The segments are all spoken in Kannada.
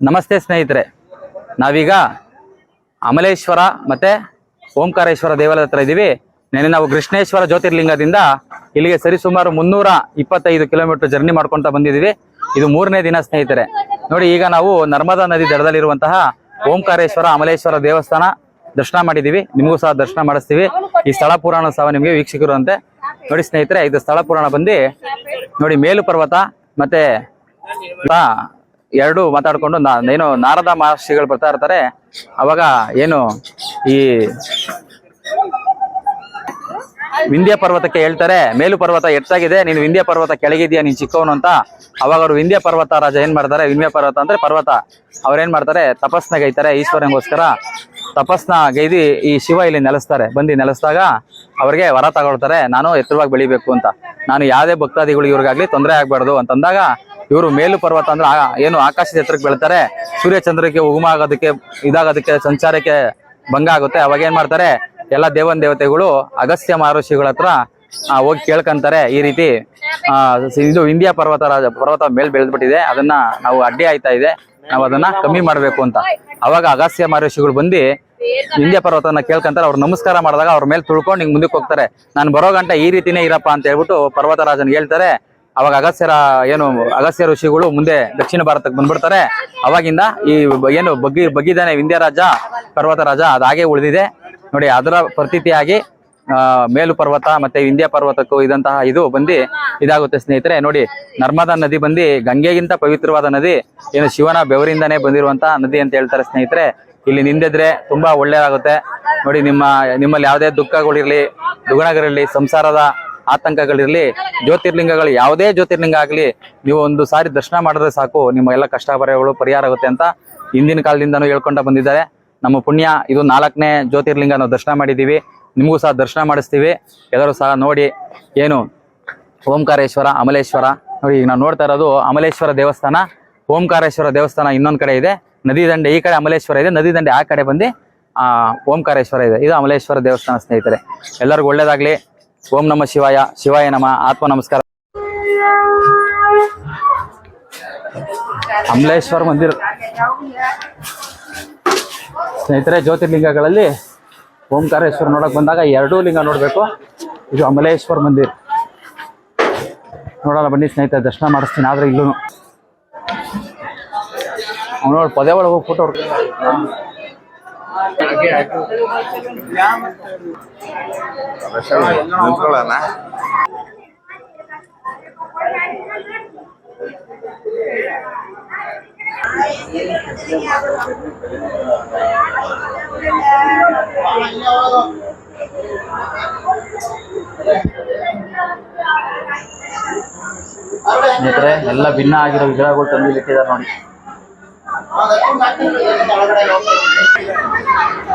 ನಮಸ್ತೆ ಸ್ನೇಹಿತರೆ. ನಾವೀಗ ಅಮಲೇಶ್ವರ ಮತ್ತೆ ಓಂಕಾರೇಶ್ವರ ದೇವಾಲಯದ ಹತ್ರ ಇದ್ದೀವಿ. ನೆನೆ ನಾವು ಕೃಷ್ಣೇಶ್ವರ ಜ್ಯೋತಿರ್ಲಿಂಗದಿಂದ ಇಲ್ಲಿಗೆ ಸರಿಸುಮಾರು ಮುನ್ನೂರ ಇಪ್ಪತ್ತೈದು ಕಿಲೋಮೀಟರ್ ಜರ್ನಿ ಮಾಡ್ಕೊಂತ ಬಂದಿದ್ದೀವಿ. ಇದು ಮೂರನೇ ದಿನ ಸ್ನೇಹಿತರೆ. ನೋಡಿ, ಈಗ ನಾವು ನರ್ಮದಾ ನದಿ ದಡದಲ್ಲಿರುವಂತಹ ಓಂಕಾರೇಶ್ವರ ಅಮಲೇಶ್ವರ ದೇವಸ್ಥಾನ ದರ್ಶನ ಮಾಡಿದ್ದೀವಿ. ನಿಮಗೂ ಸಹ ದರ್ಶನ ಮಾಡಿಸ್ತೀವಿ. ಈ ಸ್ಥಳ ಪುರಾಣ ಸಹ ನಿಮಗೆ ವೀಕ್ಷಕರು ಅಂತೆ. ನೋಡಿ ಸ್ನೇಹಿತರೆ, ಇದು ಸ್ಥಳ ಪುರಾಣ ಬಂದು ನೋಡಿ ಮೇಲು ಪರ್ವತ ಮತ್ತೆ ಎರಡು ಮಾತಾಡ್ಕೊಂಡು ಏನು ನಾರದ ಮಹರ್ಷಿಗಳು ಬರ್ತಾ ಇರ್ತಾರೆ. ಅವಾಗ ಏನು ಈ ವಿಂಧ್ಯ ಪರ್ವತಕ್ಕೆ ಹೇಳ್ತಾರೆ, ಮೇಲು ಪರ್ವತ ಎತ್ತಾಗಿದೆ ನೀನು ವಿಂಧ್ಯ ಪರ್ವತ ಕೆಳಗಿದ್ಯಾ, ನೀನ್ ಚಿಕ್ಕವನು ಅಂತ. ಅವಾಗ ಅವರು ವಿಂಧ್ಯ ಪರ್ವತ ರಾಜ ಏನ್ ಮಾಡ್ತಾರೆ, ವಿಂಧ್ಯ ಪರ್ವತ ಅಂದ್ರೆ ಪರ್ವತ. ಅವ್ರೇನ್ ಮಾಡ್ತಾರೆ, ತಪಸ್ನ ಗೈತಾರೆ ಈಶ್ವರಂಗೋಸ್ಕರ ತಪಸ್ನ ಗೈದಿ ಈ ಶಿವ ಇಲ್ಲಿ ನೆಲೆಸ್ತಾರೆ. ಬಂದು ನೆಲೆಸಿದಾಗ ಅವ್ರಿಗೆ ವರ ತಗೊಳ್ತಾರೆ, ನಾನು ಎತ್ತರವಾಗಿ ಬೆಳಿಬೇಕು ಅಂತ. ನಾನು ಯಾವುದೇ ಭಕ್ತಾದಿಗಳು ಇವ್ರಿಗಾಗ್ಲಿ ತೊಂದರೆ ಆಗ್ಬಾರ್ದು ಅಂತಂದಾಗ ಇವರು ಮೇಲು ಪರ್ವತ ಅಂದ್ರೆ ಏನು ಆಕಾಶದ ಎತ್ತರಕ್ಕೆ ಬೆಳಿತಾರೆ. ಸೂರ್ಯ ಚಂದ್ರಕ್ಕೆ ಉಗುಮ ಆಗೋದಕ್ಕೆ, ಇದಾಗೋದಕ್ಕೆ, ಸಂಚಾರಕ್ಕೆ ಭಂಗ ಆಗುತ್ತೆ. ಅವಾಗ ಏನ್ ಮಾಡ್ತಾರೆ? ಎಲ್ಲ ದೇವನ್ ದೇವತೆಗಳು ಅಗಸ್ತ್ಯ ಮಹರ್ಷಿಗಳ ಹತ್ರ ಹೋಗಿ ಕೇಳ್ಕಂತಾರೆ. ಈ ರೀತಿ ಇದು ಇಂಡಿಯಾ ಪರ್ವತ ರಾಜ ಪರ್ವತ ಮೇಲ್ ಬೆಳೆದ್ಬಿಟ್ಟಿದೆ. ಅದನ್ನ ನಾವು ಅಡ್ಡಿ ಆಯ್ತಾ ಇದೆ. ನಾವು ಅದನ್ನ ಕಮ್ಮಿ ಮಾಡ್ಬೇಕು ಅಂತ. ಅವಾಗ ಅಗಸ್ತ್ಯ ಮಹರ್ಷಿಗಳು ಬಂದು ಇಂಡಿಯಾ ಪರ್ವತನ ಕೇಳ್ಕಂತಾರೆ. ಅವ್ರು ನಮಸ್ಕಾರ ಮಾಡಿದಾಗ ಅವ್ರ ಮೇಲೆ ತುಳ್ಕೊಂಡು ಹಿಂಗ್ ಮುಂದಕ್ಕೆ ಹೋಗ್ತಾರೆ. ನಾನು ಬರೋ ಗಂಟ ಈ ರೀತಿನೇ ಇರಪ್ಪ ಅಂತ ಹೇಳ್ಬಿಟ್ಟು ಪರ್ವತ ರಾಜನ್ಗೆ ಹೇಳ್ತಾರೆ. ಅವಾಗ ಅಗಸ್ಯರ ಏನು ಅಗಸ್ಯ ಋಷಿಗಳು ಮುಂದೆ ದಕ್ಷಿಣ ಭಾರತಕ್ಕೆ ಬಂದ್ಬಿಡ್ತಾರೆ. ಅವಾಗಿಂದ ಈ ಏನು ಬಗ್ಗಿ ಬಗ್ಗಿದಾನೆ ವಿಂಧ್ಯ ರಾಜ, ಪರ್ವತ ರಾಜ ಅದಾಗೆ ಉಳಿದಿದೆ. ನೋಡಿ, ಅದರ ಪ್ರತೀತಿಯಾಗಿ ಮೇಲು ಪರ್ವತ ಮತ್ತೆ ವಿಂಧ್ಯ ಪರ್ವತಕ್ಕೂ ಇದಂತಹ ಇದು ಬಂದು ಇದಾಗುತ್ತೆ ಸ್ನೇಹಿತರೆ. ನೋಡಿ, ನರ್ಮದಾ ನದಿ ಬಂದು ಗಂಗೆಗಿಂತ ಪವಿತ್ರವಾದ ನದಿ, ಏನು ಶಿವನ ಬೆವರಿಂದಾನೇ ಬಂದಿರುವಂತಹ ನದಿ ಅಂತ ಹೇಳ್ತಾರೆ ಸ್ನೇಹಿತರೆ. ಇಲ್ಲಿ ನಿಂದಿದ್ರೆ ತುಂಬಾ ಒಳ್ಳೆಯದಾಗುತ್ತೆ. ನೋಡಿ, ನಿಮ್ಮ, ನಿಮ್ಮಲ್ಲಿ ಯಾವುದೇ ದುಃಖಗಳಿರ್ಲಿ, ದುಗುಣಗಳಿರ್ಲಿ, ಸಂಸಾರದ ಆತಂಕಗಳಿರ್ಲಿ, ಜ್ಯೋತಿರ್ಲಿಂಗಗಳು, ಯಾವುದೇ ಜ್ಯೋತಿರ್ಲಿಂಗ ಆಗಲಿ, ನೀವು ಒಂದು ಸಾರಿ ದರ್ಶನ ಮಾಡಿದ್ರೆ ಸಾಕು, ನಿಮ್ಮ ಎಲ್ಲ ಕಷ್ಟ ಪರಿಹಾರ ಆಗುತ್ತೆ ಅಂತ ಹಿಂದಿನ ಕಾಲದಿಂದನೂ ಹೇಳ್ಕೊಂಡ ಬಂದಿದ್ದಾರೆ. ನಮ್ಮ ಪುಣ್ಯ, ಇದು ನಾಲ್ಕನೇ ಜ್ಯೋತಿರ್ಲಿಂಗ ನಾವು ದರ್ಶನ ಮಾಡಿದ್ದೀವಿ. ನಿಮಗೂ ಸಹ ದರ್ಶನ ಮಾಡಿಸ್ತೀವಿ. ಎಲ್ಲರೂ ಸಹ ನೋಡಿ, ಏನು, ಓಂಕಾರೇಶ್ವರ, ಅಮಲೇಶ್ವರ. ನೋಡಿ, ಈಗ ನಾವು ನೋಡ್ತಾ ಇರೋದು ಅಮಲೇಶ್ವರ ದೇವಸ್ಥಾನ. ಓಂಕಾರೇಶ್ವರ ದೇವಸ್ಥಾನ ಇನ್ನೊಂದು ಕಡೆ ಇದೆ. ನದಿ ದಂಡೆ, ಈ ಕಡೆ ಅಮಲೇಶ್ವರ ಇದೆ. ನದಿ ದಂಡೆ ಆ ಕಡೆ ಬಂದು ಓಂಕಾರೇಶ್ವರ ಇದೆ. ಇದು ಅಮಲೇಶ್ವರ ದೇವಸ್ಥಾನ ಸ್ನೇಹಿತರೆ. ಎಲ್ಲರಿಗೂ ಒಳ್ಳೇದಾಗ್ಲಿ. ಓಂ ನಮ ಶಿವಾಯ ಶಿವಾಯ ನಮ, ಆತ್ಮ ನಮಸ್ಕಾರ. ಅಮಲೇಶ್ವರ ಮಂದಿರ. ಸ್ನೇಹಿತರೆ, ಜ್ಯೋತಿರ್ಲಿಂಗಗಳಲ್ಲಿ ಓಂಕಾರೇಶ್ವರ ನೋಡಕ್ ಬಂದಾಗ ಎರಡೂ ಲಿಂಗ ನೋಡ್ಬೇಕು. ಇದು ಅಮಲೇಶ್ವರ ಮಂದಿರ. ನೋಡೋಣ ಬನ್ನಿ ಸ್ನೇಹಿತರೆ, ದರ್ಶನ ಮಾಡಿಸ್ತೀನಿ, ಆದ್ರೆ ಇಲ್ಲೂ ನೋಡಿ ಪದೇ ಒಳಗೆ ಹೋಗಿ ಫೋಟೋ ಸ್ನೇಹಿತರೆ ಎಲ್ಲ ಭಿನ್ನ ಆಗಿರೋ ವಿಗ್ರಹಗಳು ತಂದು ಇಟ್ಟಿದ್ದಾರೆ ನೋಡಿ.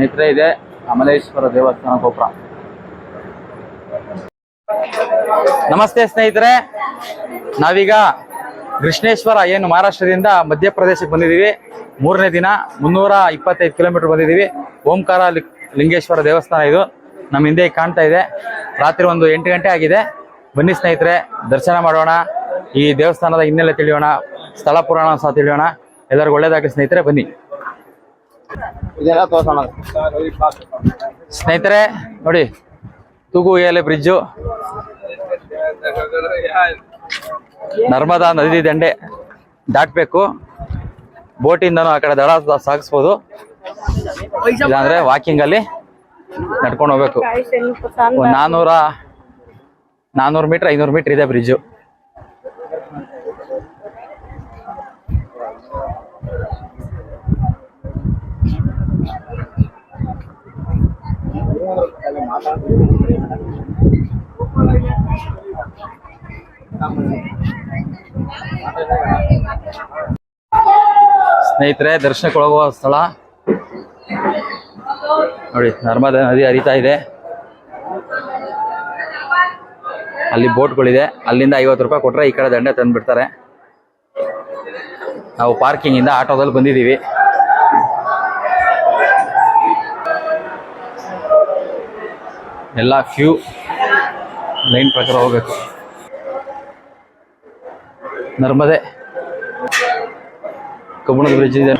ಸ್ನೇಹಿತರೆ, ಇದೆ ಅಮಲೇಶ್ವರ ದೇವಸ್ಥಾನ ಗೋಪುರ. ನಮಸ್ತೆ ಸ್ನೇಹಿತರೆ. ನಾವೀಗ ಕೃಷ್ಣೇಶ್ವರ ಏನು ಮಹಾರಾಷ್ಟ್ರದಿಂದ ಮಧ್ಯಪ್ರದೇಶಕ್ಕೆ ಬಂದಿದ್ದೀವಿ. ಮೂರನೇ ದಿನ ಮುನ್ನೂರ ಇಪ್ಪತ್ತೈದು ಕಿಲೋಮೀಟರ್ ಬಂದಿದ್ದೀವಿ. ಓಂಕಾರ ಲಿಂಗೇಶ್ವರ ದೇವಸ್ಥಾನ ಇದು. ನಮ್ಮ ಹಿಂದೆ ಕಾಣ್ತಾ ಇದೆ. ರಾತ್ರಿ ಒಂದು ಎಂಟು ಗಂಟೆ ಆಗಿದೆ. ಬನ್ನಿ ಸ್ನೇಹಿತರೆ, ದರ್ಶನ ಮಾಡೋಣ. ಈ ದೇವಸ್ಥಾನದ ಹಿನ್ನೆಲೆ ತಿಳಿಯೋಣ. ಸ್ಥಳ ಪುರಾಣ ಸಹ ತಿಳಿಯೋಣ. ಎಲ್ಲರಿಗೂ ಒಳ್ಳೇದಾಗಲಿ ಸ್ನೇಹಿತರೆ, ಬನ್ನಿ. ಇದೆಲ್ಲ ತೋರ್ಸೋಣ. ಸ್ನೇಹಿತರೆ ನೋಡಿ ತೂಗು ಎಲೆ ಬ್ರಿಡ್ಜು ನರ್ಮದಾ ನದಿ ದಂಡೆ ದಾಟಬೇಕು. ಬೋಟಿಂದನೂ ಆ ಕಡೆ ದಡ ಸಾಗಿಸ್ಬೋದು. ಇಲ್ಲಾಂದ್ರೆ ವಾಕಿಂಗ್ ಅಲ್ಲಿ ನಡ್ಕೊಂಡು ಹೋಗ್ಬೇಕು. ನಾನ್ನೂರ ನಾನೂರ ನಾನೂರು ಮೀಟರ್ ಐನೂರು ಮೀಟರ್ ಇದೆ ಬ್ರಿಡ್ಜು ಸ್ನೇಹಿತರೆ, ದರ್ಶನಕ್ಕೆ ಸ್ಥಳ. ನೋಡಿ, ನರ್ಮದಾ ನದಿ ಹರಿತಾ ಇದೆ. ಅಲ್ಲಿ ಬೋಟ್ಗಳಿದೆ. ಅಲ್ಲಿಂದ ಐವತ್ತು ರೂಪಾಯಿ ಕೊಟ್ರೆ ಈ ಕಡೆ ದಂಡೆ ತಂದುಬಿಡ್ತಾರೆ. ನಾವು ಪಾರ್ಕಿಂಗ್ ಇಂದ ಆಟೋದಲ್ಲಿ ಬಂದಿದ್ದೀವಿ. ಎಲ್ಲ ಕ್ಯೂ ಲೈನ್ ಪ್ರಕಾರ ಹೋಗಬೇಕು. ನರ್ಮದೆ ಕಬ್ಬಣದ ಬ್ರಿಡ್ಜ್ ಇದೆ.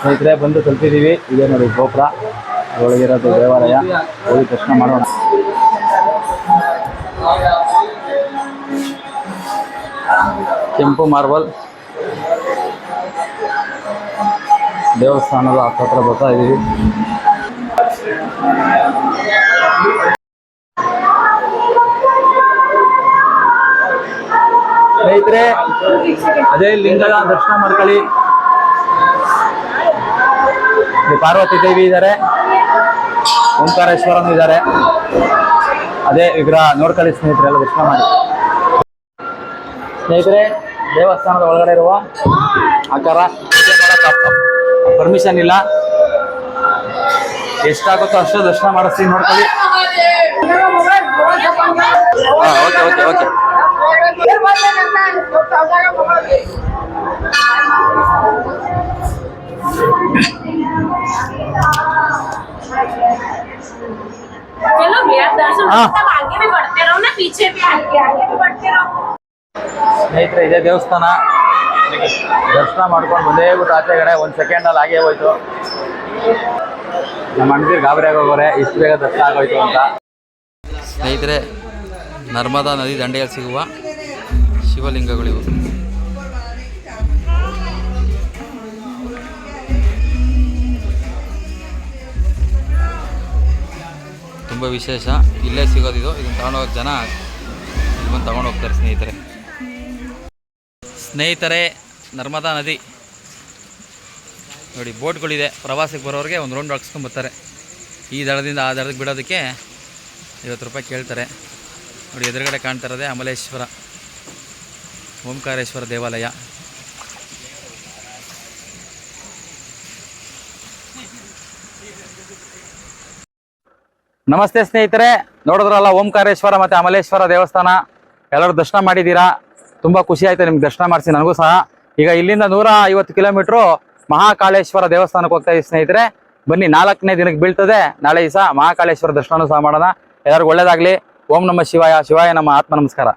ಸ್ನೇಹಿತರೆ, ಬಂದು ತಲುಪಿದ್ದೀವಿ. ಇದೇ ನೋಡಿ ಗೋಪುರ. ಒಳಗಿರೋದು ದೇವಾಲಯ. ಹೋಗಿ ದರ್ಶನ ಮಾಡೋಣ. ಕೆಂಪು ಮಾರ್ಬಲ್. ದೇವಸ್ಥಾನದ ಹತ್ರ ಬರ್ತಾ ಇದ್ದೀವಿ ಸ್ನೇಹಿತರೆ, ಅದೇ ಲಿಂಗದ ದರ್ಶನ ಮಾಡ್ಕೊಳ್ಳಿ. ಪಾರ್ವತಿ ದೇವಿ ಇದ್ದಾರೆ. ಓಂಕಾರೇಶ್ವರನು ಇದ್ದಾರೆ. ಅದೇ ವಿಗ್ರಹ ನೋಡ್ಕೊಳ್ಳಿ ಸ್ನೇಹಿತರೆಲ್ಲ ದರ್ಶನ ಮಾಡಿ. ಸ್ನೇಹಿತರೆ, ದೇವಸ್ಥಾನದ ಒಳಗಡೆ ಇರುವ ಆಕಾರ ಪರ್ಮಿಷನ್ ಇಲ್ಲ. ಎಷ್ಟಾಗುತ್ತೋ ಅಷ್ಟು ದರ್ಶನ ಮಾಡಿಸ್ತೀವಿ ನೋಡ್ಕೊಳ್ಳಿ. Okay okay okay. ಸ್ನೇಹಿತರೆ ಇದೇ ದೇವಸ್ಥಾನ. ದರ್ಶನ ಮಾಡ್ಕೊಂಡು ಬಂದೇ ಬಿಟ್ಟು ಆಚೆಗಡೆ ಒಂದು ಸೆಕೆಂಡಲ್ಲಿ ಆಗೇ ಹೋಯ್ತು. ನಮ್ಮ ಅಣ್ಣದಿರು ಗಾಬರಿ ಆಗೋಗೋರೆ, ಇಷ್ಟು ಬೇಗ ದರ್ಶನ ಆಗೋಯ್ತು ಅಂತ. ಸ್ನೇಹಿತರೆ, ನರ್ಮದಾ ನದಿ ದಂಡೆಯಲ್ಲಿ ಸಿಗುವ ಶಿವಲಿಂಗಗಳಿವು. ತುಂಬ ವಿಶೇಷ, ಇಲ್ಲೇ ಸಿಗೋದಿದು, ಇದನ್ನು ತಗೊಂಡೋಗ ಜನ ಇದನ್ನು ತಗೊಂಡು ಹೋಗ್ತಾರೆ ಸ್ನೇಹಿತರೆ. ಸ್ನೇಹಿತರೆ, ನರ್ಮದಾ ನದಿ. ನೋಡಿ, ಬೋಟ್ಗಳಿದೆ. ಪ್ರವಾಸಕ್ಕೆ ಬರೋರಿಗೆ ಒಂದು ರೌಂಡ್ ಹಾಕ್ಸ್ಕೊಂಬರ್ತಾರೆ ಈ ದಡದಿಂದ ಆ ದಡಕ್ಕೆ ಬಿಡೋದಕ್ಕೆ ಐವತ್ತು ರೂಪಾಯಿ ಕೇಳ್ತಾರೆ. ನೋಡಿ, ಎದುರುಗಡೆ ಕಾಣ್ತಾ ಇರೋದೇ ಅಮಲೇಶ್ವರ, ಓಂಕಾರೇಶ್ವರ ದೇವಾಲಯ. ನಮಸ್ತೆ ಸ್ನೇಹಿತರೆ. ನೋಡಿದ್ರಲ್ಲ, ಓಂಕಾರೇಶ್ವರ ಮತ್ತು ಅಮಲೇಶ್ವರ ದೇವಸ್ಥಾನ. ಎಲ್ಲರೂ ದರ್ಶನ ಮಾಡಿದ್ದೀರಾ? ತುಂಬಾ ಖುಷಿ ಆಯ್ತು ನಿಮ್ಗೆ ದರ್ಶನ ಮಾಡಿಸಿ. ನನಗೂ ಸಹ ಈಗ ಇಲ್ಲಿಂದ ನೂರ ಐವತ್ತು ಕಿಲೋಮೀಟ್ರು ಮಹಾಕಾಳೇಶ್ವರ ದೇವಸ್ಥಾನಕ್ಕೆ ಹೋಗ್ತಾ ಇದ್ದೀವಿ ಸ್ನೇಹಿತರೆ. ಬನ್ನಿ, ನಾಲ್ಕನೇ ದಿನಕ್ಕೆ ಬೀಳ್ತದೆ. ನಾಳೆ ದಿವಸ ಮಹಾಕಾಳೇಶ್ವರ ದರ್ಶನ ಸಹ ಮಾಡೋಣ. ಎಲ್ಲರಿಗೂ ಒಳ್ಳೇದಾಗ್ಲಿ. ಓಂ ನಮ ಶಿವಾಯ. ಶಿವಾಯ ನಮ್ಮ ಆತ್ಮ ನಮಸ್ಕಾರ.